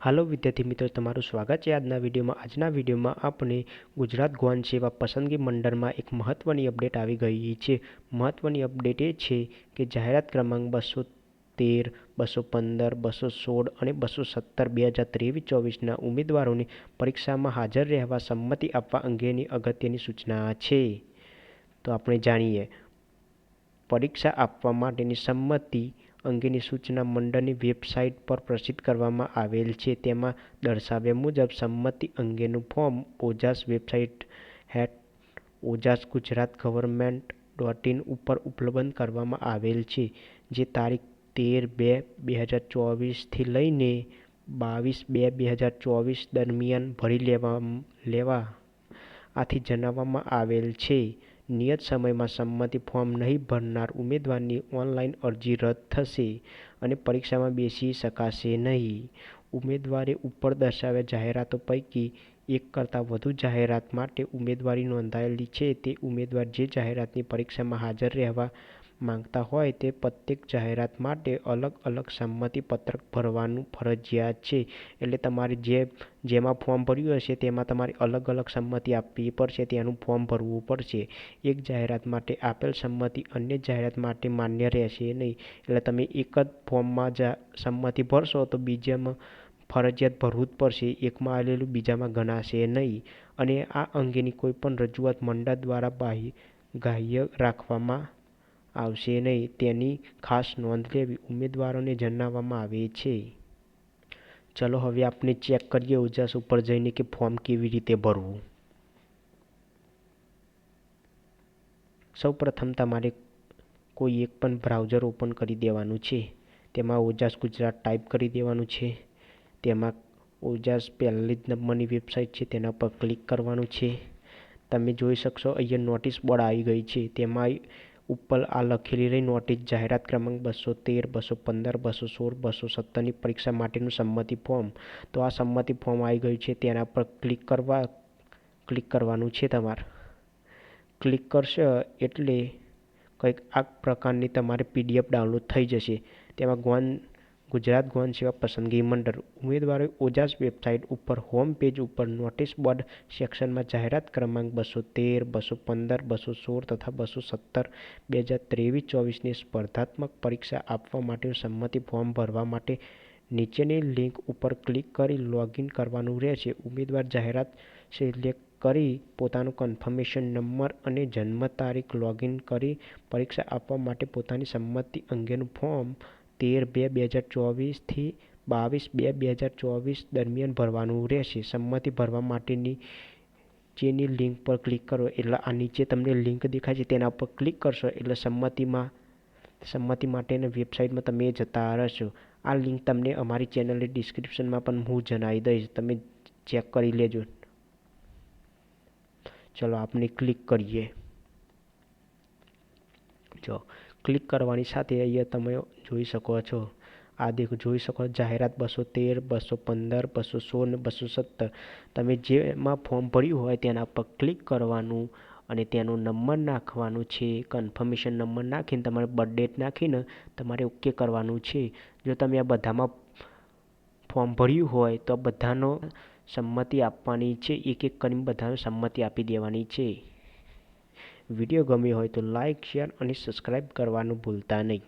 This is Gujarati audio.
હાલો વિદ્યાર્થી મિત્રો, તમારું સ્વાગત છે આજના વિડીયોમાં. આજના વિડીયોમાં આપણે ગુજરાત ગૌણ સેવા પસંદગી મંડળમાં એક મહત્ત્વની અપડેટ આવી ગઈ છે. મહત્ત્વની અપડેટ એ છે કે જાહેરાત ક્રમાંક બસો તેર, બસો પંદર, બસો સોળ અને બસો સત્તર બે હજાર ત્રેવીસ ચોવીસના ઉમેદવારોને પરીક્ષામાં હાજર રહેવા સંમતિ આપવા અંગેની અગત્યની સૂચના છે. તો આપણે જાણીએ, પરીક્ષા આપવા માટેની સંમતિ અંગેની સૂચના મંડળની વેબસાઇટ પર પ્રસિદ્ધ કરવામાં આવેલ છે. તેમાં દર્શાવ્યા મુજબ, સંમતિ અંગેનું form Ojas website at Ojas Gujarat government dot in ઉપર ઉપલબ્ધ કરવામાં આવેલ છે, જે તારીખ તેર બે બે હજાર ચોવીસથી લઈને બાવીસ બે બે હજાર ચોવીસ દરમિયાન ભરી લેવા લેવા આથી જણાવવામાં આવેલ છે. નિયત સમયમાં સંમતિ ફોર્મ નહીં ભરનાર ઉમેદવારની ઓનલાઈન અરજી રદ થશે અને પરીક્ષામાં બેસી શકાશે નહીં. ઉમેદવારે ઉપર દર્શાવ્યા જાહેરાતો પૈકી એક કરતાં વધુ જાહેરાત માટે ઉમેદવારી નોંધાયેલી છે. તે ઉમેદવાર જે જાહેરાતની પરીક્ષામાં હાજર રહેવા માંગતા હોય તે પ્રત્યેક જાહેરાત માટે અલગ અલગ સંમતિ પત્રક ભરવાનું ફરજિયાત છે. એટલે તમારે જે, જેમાં ફોર્મ ભર્યું હશે તેમાં તમારે અલગ અલગ સંમતિ આપવી પડશે, તેનું ફોર્મ ભરવું પડશે. એક જાહેરાત માટે આપેલ સંમતિ અન્ય જાહેરાત માટે માન્ય રહેશે નહીં. એટલે તમે એક જ ફોર્મમાં જા સંમતિ ભરશો તો બીજામાં ફરજિયાત ભરવું જ પડશે, એકમાં આવેલું બીજામાં ગણાશે નહીં. અને આ અંગેની કોઈપણ રજૂઆત મંડળ દ્વારા બાહ્ય ગ્રાહ્ય રાખવામાં આવશે નહીં. તેની ખાસ નોંધ લેવી ઉમેદવારોને જણાવવામાં આવે છે. ચલો હવે આપણે ચેક કરીએ ઓજાસ ઉપર જઈને કે ફોર્મ કેવી રીતે ભરવું. સૌપ્રથમ તમારે કોઈ એક પણ બ્રાઉઝર ઓપન કરી દેવાનું છે. તેમાં ઓજાસ ગુજરાત ટાઈપ કરી દેવાનું છે. તેમાં ઓજાસ પહેલી જ નંબરની વેબસાઇટ છે, તેના પર ક્લિક કરવાનું છે. તમે જોઈ શકશો, અહીંયા નોટિસ બોર્ડ આવી ગઈ છે. તેમાં ઉપર આ લખેલી રહી નોટિસ જાહેરાત ક્રમાંક બસો તેર, બસો પંદર, બસો સોળ, બસો સત્તરની પરીક્ષા માટેનું સંમતિ ફોર્મ. તો આ સંમતિ ફોર્મ આવી ગયું છે, તેના પર ક્લિક કરવા, ક્લિક કરવાનું છે તમારે. ક્લિક કરશો એટલે કંઈક આ પ્રકારની તમારે પીડીએફ ડાઉનલોડ થઈ જશે. તેમાં ગૌણ ગુજરાત ગૌણ સેવા પસંદગી મંડળ ઉમેદવારોએ ઓજાસ વેબસાઇટ ઉપર હોમ પેજ ઉપર નોટિસ બોર્ડ સેક્શનમાં જાહેરાત ક્રમાંક બસો તેર, બસો પંદર, બસો સોળ તથા બસો સત્તર બે હજાર ત્રેવીસ, ચોવીસની સ્પર્ધાત્મક પરીક્ષા આપવા માટેનું સંમતિ ફોર્મ ભરવા માટે નીચેની લિંક ઉપર ક્લિક કરી લોગિન કરવાનું રહેશે. ઉમેદવાર જાહેરાત સિલેક્ટ કરી પોતાનો કન્ફર્મેશન નંબર અને જન્મ તારીખ લોગિન કરી પરીક્ષા આપવા માટે પોતાની સંમતિ અંગેનું ફોર્મ તેર બે બે હજાર ચોવીસથી બાવીસ બે બે હજાર ચોવીસ દરમિયાન ભરવાનું રહેશે. સંમતિ ભરવા માટેની જેની લિંક પર ક્લિક કરો એટલે આ નીચે તમને લિંક દેખાય છે તેના પર ક્લિક કરશો એટલે સંમતિમાં, સંમતિ માટેની વેબસાઇટમાં તમે જતા રહેશો. આ લિંક તમને અમારી ચેનલની ડિસ્ક્રિપ્શનમાં પણ હું જણાવી દઈશ. તમે ચેક કરી લેજો. ચલો આપણે ક્લિક કરીએ. જો ક્લિક કરવાની સાથે અહીંયા તમે જોઈ શકો છો. આ દેખો, જોઈ શકો જાહેરાત બસો તેર, બસો પંદર, બસો સોળ બસો સત્તર. તમે જેમાં ફોર્મ ભર્યું હોય તેના પર ક્લિક કરવાનું અને તેનો નંબર નાખવાનું છે. કન્ફર્મેશન નંબર નાખીને તમારે બર્થડેટ નાખીને તમારે ઓકે કરવાનું છે. જો તમે આ બધામાં ફોર્મ ભર્યું હોય તો બધાનો સંમતિ આપવાની છે. એક એક કરીને બધાને સંમતિ આપી દેવાની છે. વીડિયો ગમ્યો હોય તો લાઇક શેર અને સબસ્ક્રાઈબ કરવાનું ભૂલતા નહીં.